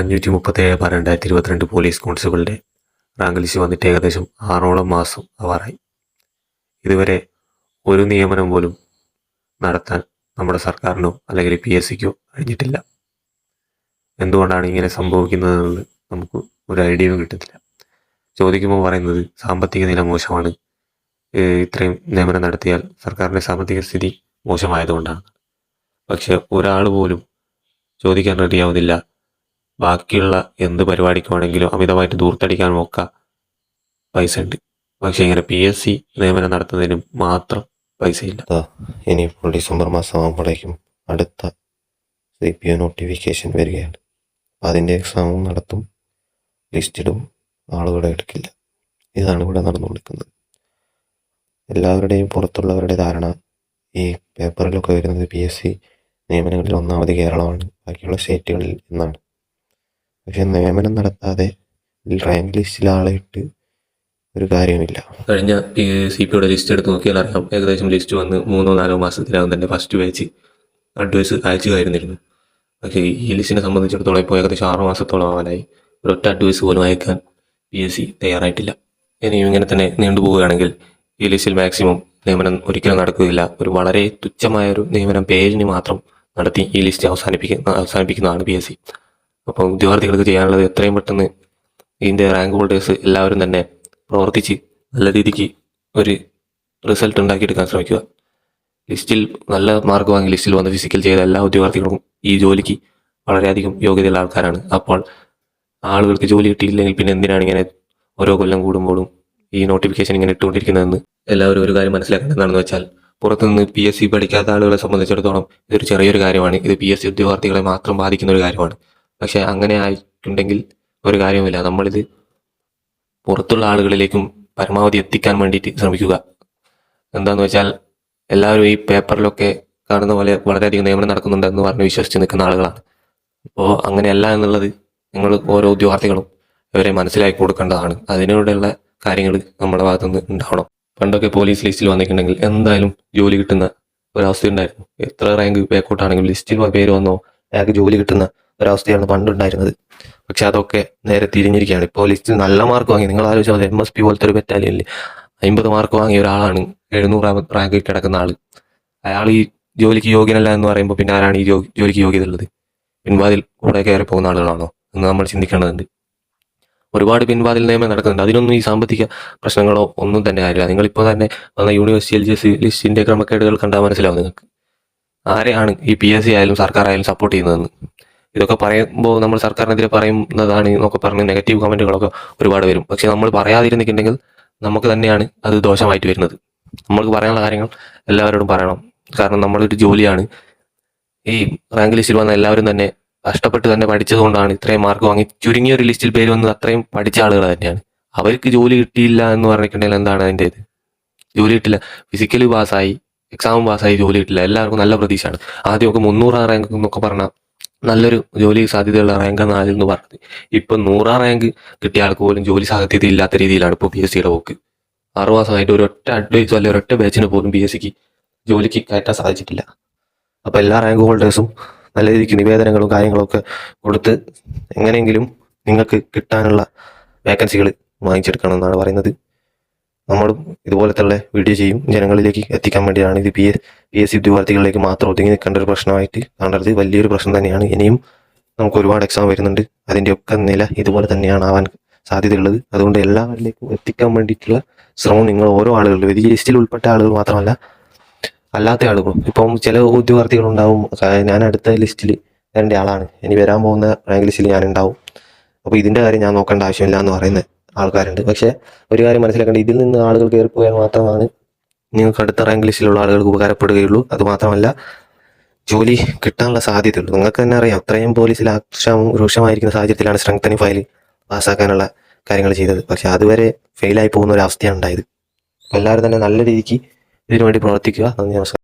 അഞ്ഞൂറ്റി മുപ്പത്തേഴ് ബാർ രണ്ടായിരത്തി ഇരുപത്തിരണ്ട് പോലീസ് കോൺസ്റ്റബിളിന്റെ റാങ്ക് ലിസ്റ്റ് വന്നിട്ട് ഏകദേശം ആറോളം മാസം ആവാറായി. ഇതുവരെ ഒരു നിയമനം പോലും നടത്താൻ നമ്മുടെ സർക്കാരിനോ അല്ലെങ്കിൽ പി എസ് സിക്കോ കഴിഞ്ഞിട്ടില്ല. എന്തുകൊണ്ടാണ് ഇങ്ങനെ സംഭവിക്കുന്നതെന്ന് നമുക്ക് ഒരു ഐഡിയയും കിട്ടുന്നില്ല ചോദിക്കുമ്പോൾ പറയുന്നത് സാമ്പത്തിക നില മോശമാണ്. ഇത്രയും നിയമനം നടത്തിയാൽ സർക്കാരിന്റെ സാമ്പത്തിക സ്ഥിതി മോശമായതുകൊണ്ടാണ്. പക്ഷെ ഒരാൾ പോലും ചോദിക്കാൻ റെഡിയാവുന്നില്ല ബാക്കിയുള്ള എന്ത് പരിപാടിക്ക് വേണമെങ്കിലും അമിതമായിട്ട് ദൂർത്തടിക്കാൻ നോക്കുക പൈസ ഉണ്ട്. പക്ഷെ ഇങ്ങനെ പി എസ് സി നിയമനം നടത്തുന്നതിന് മാത്രം പൈസയില്ല. ഇനിയിപ്പോൾ ഡിസംബർ മാസം ആകുമ്പോഴേക്കും അടുത്ത സി പി ഒ നോട്ടിഫിക്കേഷൻ വരികയാണ്. അതിന്റെ എക്സാമും നടത്തും. ലിസ്റ്റിടും ആളുകളെ എടുക്കില്ല. ഇതാണ് ഇവിടെ നടന്നുകൊണ്ടിരിക്കുന്നത്. എല്ലാവരുടെയും പുറത്തുള്ളവരുടെ ധാരണ ഈ പേപ്പറിലൊക്കെ വരുന്നത് പി എസ് സി നിയമനങ്ങളിൽ ഒന്നാമത് കേരളമാണ്. ബാക്കിയുള്ള സ്റ്റേറ്റുകളിൽ എന്നാണ്. പക്ഷെ നിയമനം നടത്താതെ റാങ്ക് ലിസ്റ്റിൽ ആളെ ഇട്ട് ഒരു കാര്യമില്ല കഴിഞ്ഞ സി പിയുടെ ലിസ്റ്റ് എടുത്ത് നോക്കിയാൽ അറിയാം. ഏകദേശം ലിസ്റ്റ് വന്ന് മൂന്നോ നാലോ മാസത്തിനകം തന്നെ ഫസ്റ്റ് ബാച്ച് അഡ്വൈസ് അയച്ചു കയറുന്നിരുന്നു പക്ഷേ ഈ ലിസ്റ്റിനെ സംബന്ധിച്ചിടത്തോളം ഇപ്പോൾ ഏകദേശം ആറ് മാസത്തോളം ആവാനായി. ഒരൊറ്റ അഡ്വൈസ് പോലും അയക്കാൻ പി എസ് സി തയ്യാറായിട്ടില്ല. ഇനിയും ഇങ്ങനെ തന്നെ നീണ്ടുപോവുകയാണെങ്കിൽ ഈ ലിസ്റ്റിൽ മാക്സിമം നിയമനം ഒരിക്കലും നടക്കുകയില്ല. ഒരു വളരെ തുച്ഛമായ ഒരു നിയമനം പേരിന് മാത്രം നടത്തി ഈ ലിസ്റ്റ് അവസാനിപ്പിക്കുന്ന അവസാനിപ്പിക്കുന്നതാണ് പി എസ് സി അപ്പോൾ ഉദ്യോഗാർത്ഥികൾക്ക് ചെയ്യാനുള്ളത് എത്രയും പെട്ടെന്ന് ഇതിന്റെ റാങ്ക് ഹോൾഡേഴ്സ് എല്ലാവരും തന്നെ പ്രവർത്തിച്ച് നല്ല രീതിക്ക് ഒരു റിസൾട്ട് ഉണ്ടാക്കിയെടുക്കാൻ ശ്രമിക്കുക. ലിസ്റ്റിൽ നല്ല മാർക്ക് വാങ്ങി ലിസ്റ്റിൽ വന്ന് ഫിസിക്കൽ ചെയ്ത എല്ലാ ഉദ്യോഗാർത്ഥികളും ഈ ജോലിക്ക് വളരെയധികം യോഗ്യതയുള്ള ആൾക്കാരാണ്. അപ്പോൾ ആളുകൾക്ക് ജോലി കിട്ടിയില്ലെങ്കിൽ പിന്നെ എന്തിനാണ് ഇങ്ങനെ ഓരോ കൊല്ലം കൂടുമ്പോഴും ഈ നോട്ടിഫിക്കേഷൻ ഇങ്ങനെ ഇട്ടുകൊണ്ടിരിക്കുന്നതെന്ന് എല്ലാവരും ഒരു കാര്യം മനസ്സിലാക്കേണ്ടത് വെച്ചാൽ പുറത്തുനിന്ന് പി എസ് സി പഠിക്കാത്ത ആളുകളെ സംബന്ധിച്ചിടത്തോളം ഇതൊരു ചെറിയൊരു കാര്യമാണ്. ഇത് പി എസ് സി ഉദ്യോഗാർത്ഥികളെ മാത്രം ബാധിക്കുന്ന ഒരു കാര്യമാണ്. പക്ഷേ അങ്ങനെ ആയിട്ടുണ്ടെങ്കിൽ ഒരു കാര്യവുമില്ല. നമ്മളിത് പുറത്തുള്ള ആളുകളിലേക്കും പരമാവധി എത്തിക്കാൻ വേണ്ടിയിട്ട് ശ്രമിക്കുക. എന്താന്ന് വെച്ചാൽ എല്ലാവരും ഈ പേപ്പറിലൊക്കെ കാണുന്ന പോലെ വളരെയധികം നിയമനം നടക്കുന്നുണ്ടെന്ന് പറഞ്ഞ് വിശ്വസിച്ച് നിൽക്കുന്ന ആളുകളാണ്. അപ്പോൾ അങ്ങനെയല്ല എന്നുള്ളത് നിങ്ങൾ ഓരോ ഉദ്യോഗാർത്ഥികളും ഇവരെ മനസ്സിലാക്കി കൊടുക്കേണ്ടതാണ്. അതിനോടുള്ള കാര്യങ്ങൾ നമ്മുടെ ഭാഗത്തുനിന്ന് ഉണ്ടാവണം. പണ്ടൊക്കെ പോലീസ് ലിസ്റ്റിൽ വന്നിട്ടുണ്ടെങ്കിൽ എന്തായാലും ജോലി കിട്ടുന്ന ഒരവസ്ഥ ഉണ്ടായിരുന്നു എത്ര റാങ്ക് ബാക്കോട്ടാണെങ്കിലും ലിസ്റ്റിൽ പേര് വന്നോ അയാൾക്ക് ജോലി കിട്ടുന്ന ഒരവസ്ഥയാണ് പണ്ടുണ്ടായിരുന്നത്. പക്ഷെ അതൊക്കെ നേരെ തിരിഞ്ഞിരിക്കുകയാണ്. ഇപ്പോൾ ലിസ്റ്റിൽ നല്ല മാർക്ക് വാങ്ങി. നിങ്ങൾ ആലോചിച്ചാൽ എം എസ് പി പോലത്തെ ഒരു ബറ്റാലിയനിൽ അമ്പത് മാർക്ക് വാങ്ങിയ ഒരാളാണ് എഴുന്നൂറ് റാങ്കിൽ കിടക്കുന്ന ആൾ അയാൾ ഈ ജോലിക്ക് യോഗ്യനല്ല എന്ന് പറയുമ്പോൾ പിന്നെ ആരാണ് ഈ ജോലിക്ക് യോഗ്യത ഉള്ളത് പിൻവാതിൽ കൂടെ കയറി പോകുന്ന ആളുകളാണോ എന്ന് നമ്മൾ ചിന്തിക്കേണ്ടതുണ്ട്. ഒരുപാട് പിൻവാതിൽ നിയമം നടക്കുന്നുണ്ട്. അതിനൊന്നും ഈ സാമ്പത്തിക പ്രശ്നങ്ങളോ ഒന്നും തന്നെ കാര്യമില്ല. നിങ്ങളിപ്പോൾ തന്നെ വന്ന യൂണിവേഴ്സിറ്റി എൽ ജി എസ് ലിസ്റ്റിന്റെ ക്രമക്കേടുകൾ കണ്ടാൽ മനസ്സിലാവും നിങ്ങൾക്ക്. ആരെയാണ് ഈ പി എസ് സി ആയാലും സർക്കാർ ആയാലും സപ്പോർട്ട് ചെയ്യുന്നതെന്ന്. ഇതൊക്കെ പറയുമ്പോൾ നമ്മൾ സർക്കാരിനെതിരെ പറയുന്നതാണ് എന്നൊക്കെ പറഞ്ഞ് നെഗറ്റീവ് കമന്റുകളൊക്കെ ഒരുപാട് വരും. പക്ഷെ നമ്മൾ പറയാതിരുന്നിട്ടുണ്ടെങ്കിൽ നമുക്ക് തന്നെയാണ് അത് ദോഷമായിട്ട് വരുന്നത്. നമ്മൾക്ക് പറയാനുള്ള കാര്യങ്ങൾ എല്ലാവരോടും പറയണം. കാരണം നമ്മളൊരു ജോലിയാണ്. ഈ റാങ്ക് ലിസ്റ്റിൽ വന്ന എല്ലാവരും തന്നെ കഷ്ടപ്പെട്ട് തന്നെ പഠിച്ചതുകൊണ്ടാണ് ഇത്രയും മാർക്ക് വാങ്ങി ചുരുങ്ങിയ ഒരു ലിസ്റ്റിൽ പേര് വന്നത് അത്രയും പഠിച്ച ആളുകൾ തന്നെയാണ്. അവർക്ക് ജോലി കിട്ടിയില്ല എന്ന് പറഞ്ഞിട്ടുണ്ടെങ്കിൽ എന്താണ് അതിന്റെ ഇത്? ജോലി കിട്ടില്ല. ഫിസിക്കലി പാസ്സായി എക്സാം പാസ്സായി ജോലി കിട്ടില്ല. എല്ലാവർക്കും നല്ല പ്രതീക്ഷയാണ്. ആദ്യമൊക്കെ മുന്നൂറാം റാങ്ക് എന്നൊക്കെ പറഞ്ഞാൽ നല്ലൊരു ജോലി സാധ്യതയുള്ള റാങ്ക് നാലിൽ എന്ന് പറഞ്ഞത്. ഇപ്പൊ നൂറാം റാങ്ക് കിട്ടിയ ആൾക്ക് പോലും ജോലി സാധ്യത ഇല്ലാത്ത രീതിയിലാണ് ഇപ്പോൾ പി എസ് സിയുടെ പോക്ക്. ആറു മാസമായിട്ട് ഒരൊറ്റ അഡ്വൈസോ അല്ലെങ്കിൽ ഒരൊറ്റ ബാച്ചിന് പോലും പി എസ് സിക്ക് ജോലിക്ക് കയറ്റാൻ സാധിച്ചിട്ടില്ല. അപ്പൊ എല്ലാ റാങ്ക് ഹോൾഡേഴ്സും നല്ല രീതിക്ക് നിവേദനങ്ങളും കാര്യങ്ങളും ഒക്കെ കൊടുത്ത് എങ്ങനെയെങ്കിലും നിങ്ങൾക്ക് കിട്ടാനുള്ള വേക്കൻസികൾ വാങ്ങിച്ചെടുക്കണം എന്നാണ് പറയുന്നത്. നമ്മളും ഇതുപോലത്തെ വീഡിയോ ചെയ്യും. ജനങ്ങളിലേക്ക് എത്തിക്കാൻ വേണ്ടിയാണ് ഇത്. P S P S C ഉദ്യോഗാർത്ഥികളിലേക്ക് മാത്രം ഒതുങ്ങി നിൽക്കേണ്ട ഒരു പ്രശ്നമായിട്ട് കാണരുത്. വലിയൊരു പ്രശ്നം തന്നെയാണ്. ഇനിയും നമുക്ക് ഒരുപാട് എക്സാം വരുന്നുണ്ട്. അതിന്റെ ഒക്കെ നില ഇതുപോലെ തന്നെയാണ് ആവാൻ സാധ്യതയുള്ളത്. അതുകൊണ്ട് എല്ലാവരിലേക്കും എത്തിക്കാൻ വേണ്ടിയിട്ടുള്ള ശ്രമം നിങ്ങൾ ഓരോ ആളുകളും ഈ ലിസ്റ്റിൽ ഉൾപ്പെട്ട ആളുകൾ മാത്രമല്ല അല്ലാത്ത ആളുകളും. ഇപ്പം ചില ഉദ്യോഗാർത്ഥികളുണ്ടാവും "ആ, ഞാൻ അടുത്ത ലിസ്റ്റിൽ എന്റെ ആളാണ്. ഇനി വരാൻ പോകുന്ന റാങ്ക് ലിസ്റ്റിൽ ഞാൻ ഉണ്ടാവും അപ്പോൾ ഇതിന്റെ കാര്യം ഞാൻ നോക്കേണ്ട ആവശ്യമില്ല എന്ന് പറയുന്ന ആൾക്കാരുണ്ട്. പക്ഷേ ഒരു കാര്യം മനസ്സിലാക്കേണ്ട ഇതിൽ നിന്ന് ആളുകൾ കയറിപ്പോയാൽ മാത്രമാണ് നിങ്ങൾക്ക് അടുത്ത റാങ്ക് ലിസ്റ്റിലുള്ള ആളുകൾക്ക് ഉപകാരപ്പെടുകയുള്ളൂ. അത് മാത്രമല്ല ജോലി കിട്ടാനുള്ള സാധ്യതയുള്ളൂ നിങ്ങൾക്ക് തന്നെ അറിയാം അത്രയും പോലീസിൽ ആക്ഷം രൂക്ഷമായിരിക്കുന്ന സാഹചര്യത്തിലാണ് സ്ട്രെങ്തനി ഫയൽ പാസ്സാക്കാനുള്ള കാര്യങ്ങൾ ചെയ്തത്. പക്ഷെ അതുവരെ ഫെയിലായി പോകുന്ന ഒരു അവസ്ഥയാണ് ഉണ്ടായത്. എല്ലാവരും തന്നെ നല്ല രീതിക്ക് ഇതിനുവേണ്ടി പ്രവർത്തിക്കുക. നന്ദി നമസ്കാരം.